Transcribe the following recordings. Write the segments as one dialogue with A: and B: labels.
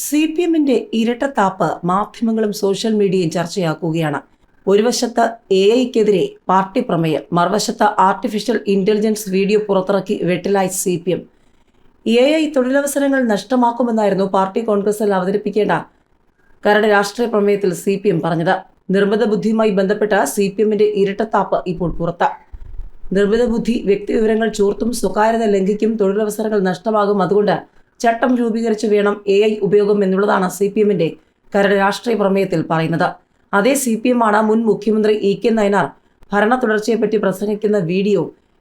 A: C P എമ്മിന്റെ ഇരട്ടത്താപ്പ് മാധ്യമങ്ങളും social മീഡിയയും ചർച്ചയാക്കുകയാണ്. ഒരു വശത്ത് എ ഐക്കെതിരെ പാർട്ടി പ്രമേയം മറുവശത്ത് ആർട്ടിഫിഷ്യൽ ഇന്റലിജൻസ് വീഡിയോ പുറത്തിറക്കി വെട്ടിലായി C P M. A I തൊഴിലവസരങ്ങൾ നഷ്ടമാക്കുമെന്നായിരുന്നു പാർട്ടി കോൺഗ്രസിൽ അവതരിപ്പിക്കേണ്ട കരട് രാഷ്ട്രീയ പ്രമേയത്തിൽ സി പി എം പറഞ്ഞത്. നിർമ്മിത ബുദ്ധിയുമായി ബന്ധപ്പെട്ട സി പി എമ്മിന്റെ ഇരട്ടത്താപ്പ് ഇപ്പോൾ പുറത്ത്. നിർമ്മിത ബുദ്ധി വ്യക്തിവിവരങ്ങൾ ചോർത്തും സ്വകാര്യത ലംഘിക്കും തൊഴിലവസരങ്ങൾ നഷ്ടമാകും. അതുകൊണ്ട് ചട്ടം രൂപീകരിച്ച് വേണം എ ഐ ഉപയോഗം എന്നുള്ളതാണ് സി പി എമ്മിന്റെ കരട് രാഷ്ട്രീയ പ്രമേയത്തിൽ പറയുന്നത്. അതേ സി പി എമ്മാണ് മുൻ മുഖ്യമന്ത്രി ഇ കെ നയനാർ ഭരണ തുടർച്ചയെപ്പറ്റി പ്രസംഗിക്കുന്ന വീഡിയോ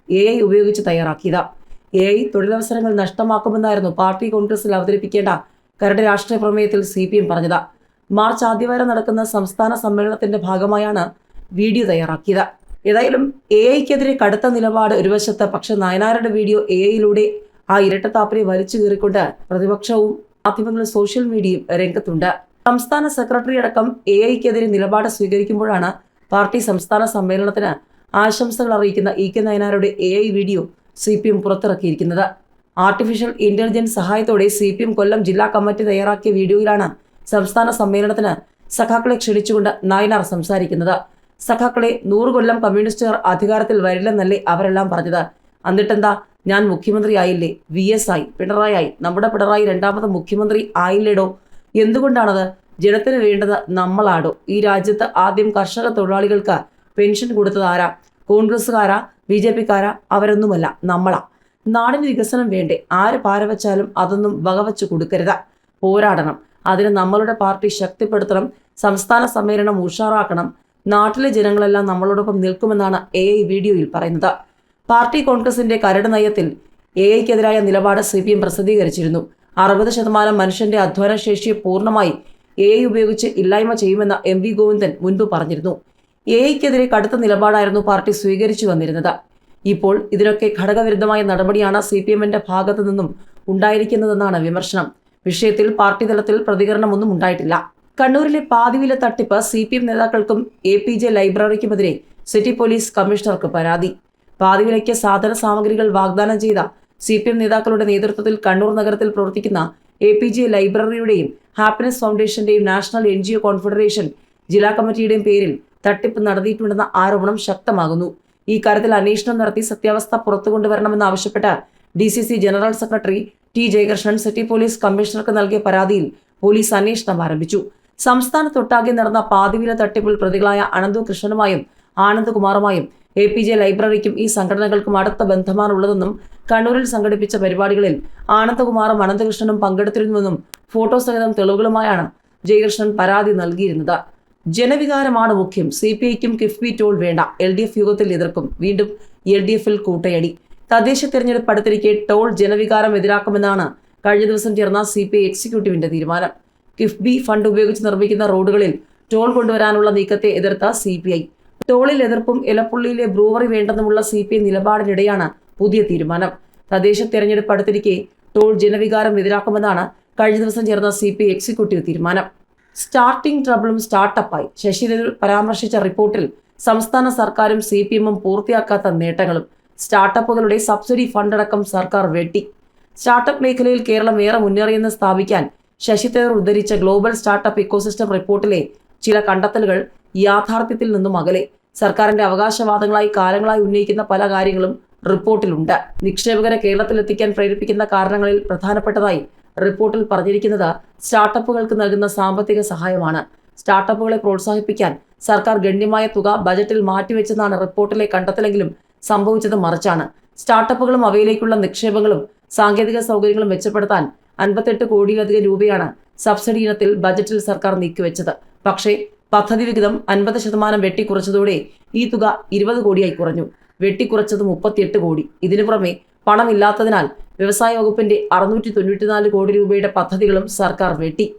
A: എ ഐ ഉപയോഗിച്ച് തയ്യാറാക്കിയത്. എ ഐ തൊഴിലവസരങ്ങൾ നഷ്ടമാക്കുമെന്നായിരുന്നു പാർട്ടി കോൺഗ്രസിൽ അവതരിപ്പിക്കേണ്ട കരട് രാഷ്ട്രീയ പ്രമേയത്തിൽ സി പി എം പറഞ്ഞത്. മാർച്ച് ആദ്യവാരം നടക്കുന്ന സംസ്ഥാന സമ്മേളനത്തിന്റെ ഭാഗമായാണ് വീഡിയോ തയ്യാറാക്കിയത്. ഏതായാലും എ ഐക്കെതിരെ കടുത്ത നിലപാട് ഒരു വശത്ത് പക്ഷെ നയനാരുടെ വീഡിയോ എ ഐയിലൂടെ ആ ഇരട്ടത്താപ്പിനെ വലിച്ചു കീറിക്കൊണ്ട് പ്രതിപക്ഷവും മാധ്യമങ്ങളും സോഷ്യൽ മീഡിയയും രംഗത്തുണ്ട്. സംസ്ഥാന സെക്രട്ടറി അടക്കം എ ഐക്കെതിരെ നിലപാട് സ്വീകരിക്കുമ്പോഴാണ് പാർട്ടി സംസ്ഥാന സമ്മേളനത്തിന് ആശംസകൾ അറിയിക്കുന്ന E K നയനാരുടെ A I video C P M പുറത്തിറക്കിയിരിക്കുന്നത്. Artificial intelligence സഹായത്തോടെ സി പി എം കൊല്ലം ജില്ലാ കമ്മിറ്റി തയ്യാറാക്കിയ വീഡിയോയിലാണ് സംസ്ഥാന സമ്മേളനത്തിന് സഖാക്കളെ ക്ഷണിച്ചുകൊണ്ട് നയനാർ സംസാരിക്കുന്നത്. സഖാക്കളെ നൂറ് കൊല്ലം കമ്മ്യൂണിസ്റ്റുകാർ അധികാരത്തിൽ വരില്ലെന്നല്ലേ അവരെല്ലാം പറഞ്ഞത്. എന്നിട്ടെന്താ? ഞാൻ മുഖ്യമന്ത്രി ആയില്ലേ വി എസ് ആയി. പിണറായി ആയി. നമ്മുടെ പിണറായി രണ്ടാമത് മുഖ്യമന്ത്രി ആയില്ലേടോ? എന്തുകൊണ്ടാണത്? ജനത്തിന് വേണ്ടത് നമ്മളാടോ? ഈ രാജ്യത്ത് ആദ്യം കർഷക തൊഴിലാളികൾക്ക് പെൻഷൻ കൊടുത്തത് ആരാ? കോൺഗ്രസ്സുകാരാ? B J പിക്കാരാ? അവരൊന്നുമല്ല നമ്മളാ. നാടിന് വികസനം വേണ്ടേ? ആര് പാരവച്ചാലും അതൊന്നും വകവച്ച് കൊടുക്കരുത്. പോരാടണം. അതിന് നമ്മളുടെ പാർട്ടി ശക്തിപ്പെടുത്തണം. സംസ്ഥാന സമ്മേളനം ഉഷാറാക്കണം. നാട്ടിലെ ജനങ്ങളെല്ലാം നമ്മളോടൊപ്പം നിൽക്കുമെന്നാണ് എ വീഡിയോയിൽ പറയുന്നത്. പാർട്ടി കോൺഗ്രസിന്റെ കരട് നയത്തിൽ എ ഐക്കെതിരായ നിലപാട് സി പി എം പ്രസിദ്ധീകരിച്ചിരുന്നു. അറുപത് ശതമാനം മനുഷ്യന്റെ അധ്വാനശേഷിയെ പൂർണമായി എ ഐ ഉപയോഗിച്ച് ഇല്ലായ്മ ചെയ്യുമെന്ന എം വി ഗോവിന്ദൻ മുൻപ് പറഞ്ഞിരുന്നു. എ ഐക്കെതിരെ കടുത്ത നിലപാടായിരുന്നു പാർട്ടി സ്വീകരിച്ചു വന്നിരുന്നത്. ഇപ്പോൾ ഇതിനൊക്കെ ഘടകവിരുദ്ധമായ നടപടിയാണ് സി പി എമ്മിന്റെ ഭാഗത്തു നിന്നും ഉണ്ടായിരിക്കുന്നതെന്നാണ് വിമർശനം. വിഷയത്തിൽ പാർട്ടി തലത്തിൽ പ്രതികരണമൊന്നും ഉണ്ടായിട്ടില്ല. കണ്ണൂരിലെ പാതിവില തട്ടിപ്പ് സി പി എം നേതാക്കൾക്കും എ പി ജെ ലൈബ്രറിക്കുമെതിരെ സിറ്റി പോലീസ് കമ്മീഷണർക്ക് പരാതി. പാതിവിലയ്ക്ക് സാധന സാമഗ്രികൾ വാഗ്ദാനം ചെയ്ത സി പി എം നേതാക്കളുടെ നേതൃത്വത്തിൽ കണ്ണൂർ നഗരത്തിൽ പ്രവർത്തിക്കുന്ന എ പി ജെ ലൈബ്രറിയുടെയും happiness ഫൗണ്ടേഷന്റെയും national N G O confederation ജില്ലാ കമ്മിറ്റിയുടെയും പേരിൽ തട്ടിപ്പ് നടത്തിയിട്ടുണ്ടെന്ന ആരോപണം ശക്തമാകുന്നു. ഈ കാര്യത്തിൽ അന്വേഷണം നടത്തി സത്യാവസ്ഥ പുറത്തുകൊണ്ടുവരണമെന്നാവശ്യപ്പെട്ട് D C C general secretary T Jayakrishnan city police കമ്മീഷണർക്ക് നൽകിയ പരാതിയിൽ പോലീസ് അന്വേഷണം ആരംഭിച്ചു. സംസ്ഥാനത്തൊട്ടാകെ നടന്ന പാതിവില തട്ടിപ്പിൽ പ്രതികളായ അനന്തു കൃഷ്ണനുമായും ആനന്ദകുമാറുമായും എ പി ജെ ലൈബ്രറിക്കും ഈ സംഘടനകൾക്കും അടുത്ത ബന്ധമാണുള്ളതെന്നും കണ്ണൂരിൽ സംഘടിപ്പിച്ച പരിപാടികളിൽ ആനന്ദകുമാറും അനന്തകൃഷ്ണനും പങ്കെടുത്തിരുന്നുവെന്നും ഫോട്ടോ സഹിതം തെളിവുകളുമായാണ് ജയകൃഷ്ണൻ പരാതി നൽകിയിരുന്നത്. ജനവികാരമാണ് മുഖ്യം. സി പി ഐക്കും കിഫ്ബി ടോൾ വേണ്ട. എൽ ഡി എഫ് യോഗത്തിൽ എതിർക്കും. വീണ്ടും എൽ ഡി എഫിൽ കൂട്ടയടി. തദ്ദേശ തെരഞ്ഞെടുപ്പ് അടുത്തിരിക്കെ ടോൾ ജനവികാരം എതിരാക്കുമെന്നാണ് കഴിഞ്ഞ ദിവസം ചേർന്ന സി പി ഐ എക്സിക്യൂട്ടീവിന്റെ തീരുമാനം. കിഫ്ബി ഫണ്ട് ഉപയോഗിച്ച് നിർമ്മിക്കുന്ന റോഡുകളിൽ ടോൾ കൊണ്ടുവരാനുള്ള നീക്കത്തെ എതിർത്ത സി പി ഐ. ടോളിൽ എതിർപ്പും ഇലപ്പുള്ളിയിലെ ബ്രൂവറി വേണ്ടെന്നുമുള്ള സി പി ഐ നിലപാടിനിടെയാണ് പുതിയ തീരുമാനം. തദ്ദേശ തെരഞ്ഞെടുപ്പ് അടുത്തിരിക്കെ ടോൾ ജനവികാരം എതിരാക്കുമെന്നാണ് കഴിഞ്ഞ ദിവസം ചേർന്ന സി പി ഐ എക്സിക്യൂട്ടീവ് തീരുമാനം. സ്റ്റാർട്ടിംഗ് ട്രബിളും സ്റ്റാർട്ടപ്പായി. ശശി തരൂർ പരാമർശിച്ച റിപ്പോർട്ടിൽ സംസ്ഥാന സർക്കാരും സി പി എമ്മും പൂർത്തിയാക്കാത്ത നേട്ടങ്ങളും സ്റ്റാർട്ടപ്പുകളുടെ സബ്സിഡി ഫണ്ടടക്കം സർക്കാർ വെട്ടി. സ്റ്റാർട്ടപ്പ് മേഖലയിൽ കേരളം ഏറെ മുന്നേറിയെന്ന് സ്ഥാപിക്കാൻ ശശി തരൂർ ഉദ്ധരിച്ച ഗ്ലോബൽ സ്റ്റാർട്ടപ്പ് ഇക്കോസിസ്റ്റം റിപ്പോർട്ടിലെ ചില കണ്ടെത്തലുകൾ യാഥാർത്ഥ്യത്തിൽ നിന്നും അകലെ. സർക്കാരിന്റെ അവകാശവാദങ്ങളായി കാലങ്ങളായി ഉന്നയിക്കുന്ന പല കാര്യങ്ങളും റിപ്പോർട്ടിലുണ്ട്. നിക്ഷേപകരെ കേരളത്തിലെത്തിക്കാൻ പ്രേരിപ്പിക്കുന്ന കാരണങ്ങളിൽ പ്രധാനപ്പെട്ടതായി റിപ്പോർട്ടിൽ പറഞ്ഞിരിക്കുന്നത് സ്റ്റാർട്ടപ്പുകൾക്ക് നൽകുന്ന സാമ്പത്തിക സഹായമാണ്. സ്റ്റാർട്ടപ്പുകളെ പ്രോത്സാഹിപ്പിക്കാൻ സർക്കാർ ഗണ്യമായ തുക ബജറ്റിൽ മാറ്റിവെച്ചെന്നാണ് റിപ്പോർട്ടിലെ കണ്ടെത്തലെങ്കിലും സംഭവിച്ചത് മറിച്ചാണ്. സ്റ്റാർട്ടപ്പുകളും അവയിലേക്കുള്ള നിക്ഷേപങ്ങളും സാങ്കേതിക സൗകര്യങ്ങളും മെച്ചപ്പെടുത്താൻ അൻപത്തെട്ട് കോടിയിലധികം രൂപയാണ് സബ്സിഡി ഇനത്തിൽ ബജറ്റിൽ സർക്കാർ നീക്കിവെച്ചത്. പക്ഷേ പദ്ധതി വിഹിതം അൻപത് ശതമാനം വെട്ടിക്കുറച്ചതോടെ ഈ തുക ഇരുപത് കോടിയായി കുറഞ്ഞു. വെട്ടിക്കുറച്ചത് മുപ്പത്തിയെട്ട് കോടി. ഇതിനു പുറമെ പണമില്ലാത്തതിനാൽ വ്യവസായ വകുപ്പിന്റെ അറുന്നൂറ്റി തൊണ്ണൂറ്റിനാല് കോടി രൂപയുടെ പദ്ധതികളും സർക്കാർ വെട്ടി.